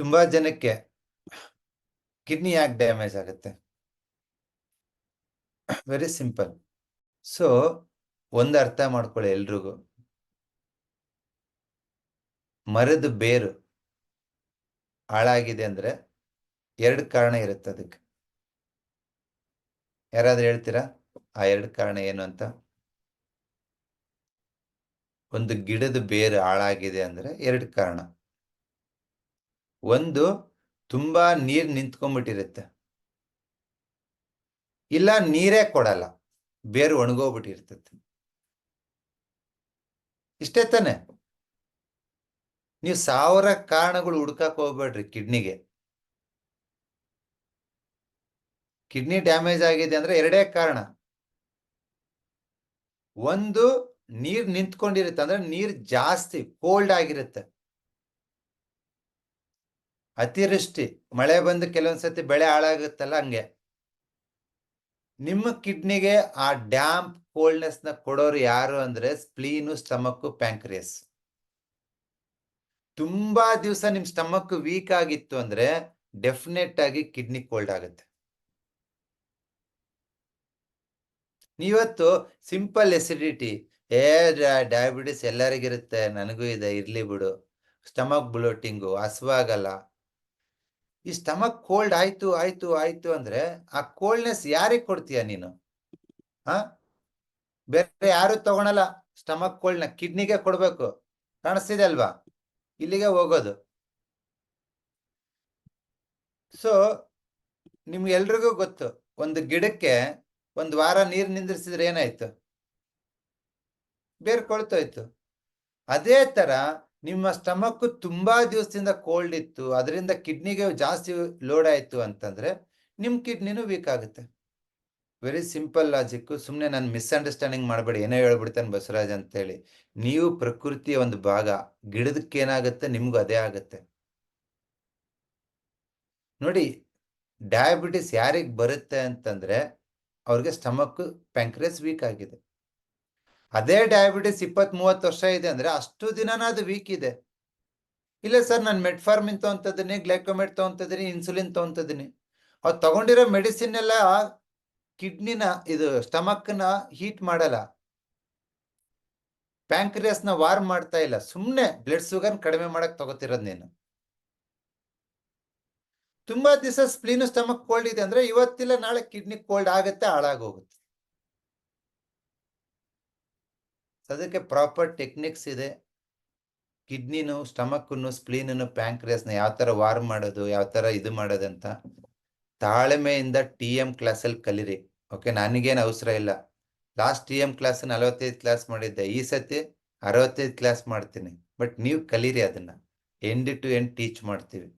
ತುಂಬಾ ಜನಕ್ಕೆ ಕಿಡ್ನಿ ಯಾಕೆ ಡ್ಯಾಮೇಜ್ ಆಗುತ್ತೆ? ವೆರಿ ಸಿಂಪಲ್ ಸೊ ಒಂದು ಅರ್ಥ ಮಾಡ್ಕೊಳ್ಳಿ ಎಲ್ರಿಗೂ. ಮರದ ಬೇರು ಹಾಳಾಗಿದೆ ಅಂದ್ರೆ ಎರಡು ಕಾರಣ ಇರುತ್ತೆ ಅದಕ್ಕೆ. ಯಾರಾದ್ರೂ ಹೇಳ್ತೀರಾ? ಆ ಎರಡು ಕಾರಣ ಏನು ಅಂತ? ಒಂದು ಗಿಡದ ಬೇರು ಹಾಳಾಗಿದೆ ಅಂದ್ರೆ ಎರಡು ಕಾರಣ. ಒಂದು ತುಂಬಾ ನೀರ್ ನಿಂತ್ಕೊಂಡ್ಬಿಟ್ಟಿರುತ್ತೆ ಇಲ್ಲ ನೀರೇ ಕೊಡಲ್ಲ, ಬೇರು ಒಣಗೋಗ್ಬಿಟ್ಟಿರ್ತದೆ ಇಷ್ಟೇ ತಾನೆ. ನೀವು ಸಾವಿರ ಕಾರಣಗಳು ಹುಡ್ಕಕ್ ಹೋಗ್ಬೇಡ್ರಿ ಕಿಡ್ನಿಗೆ. ಕಿಡ್ನಿ ಡ್ಯಾಮೇಜ್ ಆಗಿದೆ ಅಂದ್ರೆ ಎರಡೇ ಕಾರಣ. ಒಂದು ನೀರ್ ನಿಂತ್ಕೊಂಡಿರುತ್ತೆ ಅಂದ್ರೆ ನೀರ್ ಜಾಸ್ತಿ, ಕೋಲ್ಡ್ ಆಗಿರುತ್ತೆ. ಅತಿವೃಷ್ಟಿ, ಮಳೆ ಬಂದು ಕೆಲವೊಂದ್ಸತಿ ಬೆಳೆ ಹಾಳಾಗುತ್ತಲ್ಲ ಹಂಗೆ. ನಿಮ್ಮ ಕಿಡ್ನಿಗೆ ಆ ಡ್ಯಾಂಪ್ ಕೋಲ್ಡ್ನೆಸ್ನ ಕೊಡೋರು ಯಾರು ಅಂದ್ರೆ ಸ್ಪ್ಲೀನು ಸ್ಟಮಕ್ ಪ್ಯಾಂಕ್ರಿಯಸ್. ತುಂಬಾ ದಿವಸ ನಿಮ್ ಸ್ಟಮಕ್ ವೀಕ್ ಆಗಿತ್ತು ಅಂದ್ರೆ ಡೆಫಿನೆಟ್ ಆಗಿ ಕಿಡ್ನಿ ಕೋಲ್ಡ್ ಆಗುತ್ತೆ. ನೀವತ್ತು ಸಿಂಪಲ್ ಎಸಿಡಿಟಿ ಏ ಡಯಾಬಿಟಿಸ್ ಎಲ್ಲರಿಗಿರುತ್ತೆ, ನನಗೂ ಇದೆ, ಇರ್ಲಿ ಬಿಡು. ಸ್ಟಮಕ್ ಬ್ಲೋಟಿಂಗು ಹಸ್ವಾಗಲ್ಲ. ಈ ಸ್ಟಮಕ್ ಕೋಲ್ಡ್ ಆಯ್ತು ಆಯ್ತು ಆಯ್ತು ಅಂದ್ರೆ ಆ ಕೋಲ್ಡ್ನೆಸ್ ಯಾರಿಗೆ ಕೊಡ್ತೀಯ ನೀನು? ಹ? ಬೇರೆ ಯಾರು ತಗೊಳಲ್ಲ. ಸ್ಟಮಕ್ ಕೋಲ್ಡ್ನ ಕಿಡ್ನಿಗೆ ಕೊಡ್ಬೇಕು. ಕಾಣಿಸ್ತಿದೆ ಅಲ್ವಾ? ಇಲ್ಲಿಗೆ ಹೋಗೋದು. ಸೊ ನಿಮ್ಗೆಲ್ರಿಗೂ ಗೊತ್ತು, ಒಂದು ಗಿಡಕ್ಕೆ ಒಂದು ವಾರ ನೀರು ನಿಂದ್ರಿಸಿದ್ರೆ ಏನಾಯ್ತು? ಬೇರೆ ಕೊಳ್ತೋಯ್ತು ಅದೇ ತರ ನಿಮ್ಮ ಸ್ಟಮಕ್ ತುಂಬಾ ದಿವಸದಿಂದ ಕೋಲ್ಡ್ ಇತ್ತು, ಅದರಿಂದ ಕಿಡ್ನಿಗೆ ಜಾಸ್ತಿ ಲೋಡ್ ಆಯಿತು ಅಂತಂದ್ರೆ ನಿಮ್ ಕಿಡ್ನಿನೂ ವೀಕ್ ಆಗುತ್ತೆ. ವೆರಿ ಸಿಂಪಲ್ ಲಾಜಿಕ್ ಸುಮ್ಮನೆ ನಾನು ಮಿಸ್ಅಂಡರ್ಸ್ಟ್ಯಾಂಡಿಂಗ್ ಮಾಡಬೇಡಿ, ಏನೋ ಹೇಳ್ಬಿಡ್ತಾನೆ ಬಸವರಾಜ್ ಅಂತೇಳಿ. ನೀವು ಪ್ರಕೃತಿಯ ಒಂದು ಭಾಗ ಗಿಡದಕ್ಕೇನಾಗುತ್ತೆ ನಿಮ್ಗೂ ಅದೇ ಆಗುತ್ತೆ. ನೋಡಿ ಡಯಾಬಿಟಿಸ್ ಯಾರಿಗೆ ಬರುತ್ತೆ ಅಂತಂದ್ರೆ ಅವ್ರಿಗೆ ಸ್ಟಮಕ್ ಪ್ಯಾಂಕ್ರೇಸ್ ವೀಕ್ ಆಗಿದೆ. ಅದೇ ಡಯಾಬಿಟಿಸ್ ಇಪ್ಪತ್ ಮೂವತ್ತು ವರ್ಷ ಇದೆ ಅಂದ್ರೆ ಅಷ್ಟು ದಿನನ ಅದು ವೀಕ್ ಇದೆ. ಇಲ್ಲ ಸರ್, ನಾನು ಮೆಟ್ಫಾರ್ಮಿನ್ ತಗೊಂತಿದ್ದೀನಿ ಗ್ಲೈಕೋಮೆಟ್ ತಗೊಂತಿದ್ದೀನಿ ಇನ್ಸುಲಿನ್ ತಗೊಂತದಿನಿ ಅವ್ರು ತಗೊಂಡಿರೋ ಮೆಡಿಸಿನ್ ಎಲ್ಲ ಕಿಡ್ನಿನ ಇದು ಸ್ಟಮಕ್ನ ಹೀಟ್ ಮಾಡಲ್ಲ. ಪ್ಯಾಂಕ್ರಿಯಸ್ನ ವಾರ್ಮ್ ಮಾಡ್ತಾ ಇಲ್ಲ. ಸುಮ್ಮನೆ ಬ್ಲಡ್ ಶುಗರ್ ಕಡಿಮೆ ಮಾಡಕ್ ತಗೋತಿರೋದು ನೀನು. ತುಂಬಾ ದಿವಸ ಸ್ಪ್ಲೀನು ಸ್ಟಮಕ್ ಕೋಲ್ಡ್ ಇದೆ ಅಂದ್ರೆ ಇವತ್ತಿಲ್ಲ, ನಾಳೆ ಕಿಡ್ನಿ ಕೋಲ್ಡ್ ಆಗುತ್ತೆ ಹಾಳಾಗೋಗುತ್ತೆ ಅದಕ್ಕೆ ಪ್ರಾಪರ್ ಟೆಕ್ನಿಕ್ಸ್ ಇದೆ. ಕಿಡ್ನಿನು ಸ್ಟಮಕ್ನು ಸ್ಪ್ಲೀನನ್ನು ಪ್ಯಾಂಕ್ರಿಯಸ್ನ ಯಾವ ಥರ ವಾರ್ಮ್ ಮಾಡೋದು, ಯಾವ ಥರ ಇದು ಮಾಡೋದಂತ ತಾಳ್ಮೆಯಿಂದ ಟಿ ಎಂ ಕ್ಲಾಸಲ್ಲಿ ಕಲೀರಿ. ಓಕೆ ನನಗೇನು ಅವಸರ ಇಲ್ಲ. ಲಾಸ್ಟ್ ಟಿ ಎಂ ಕ್ಲಾಸ್ ನಲವತ್ತೈದು ಕ್ಲಾಸ್ ಮಾಡಿದ್ದೆ. ಈ ಸತಿ ಅರವತ್ತೈದು ಕ್ಲಾಸ್ ಮಾಡ್ತೀನಿ. ಬಟ್ ನೀವು ಕಲೀರಿ ಅದನ್ನು. ಎಂಡ್ ಟು ಎಂಡ್ ಟೀಚ್ ಮಾಡ್ತೀವಿ.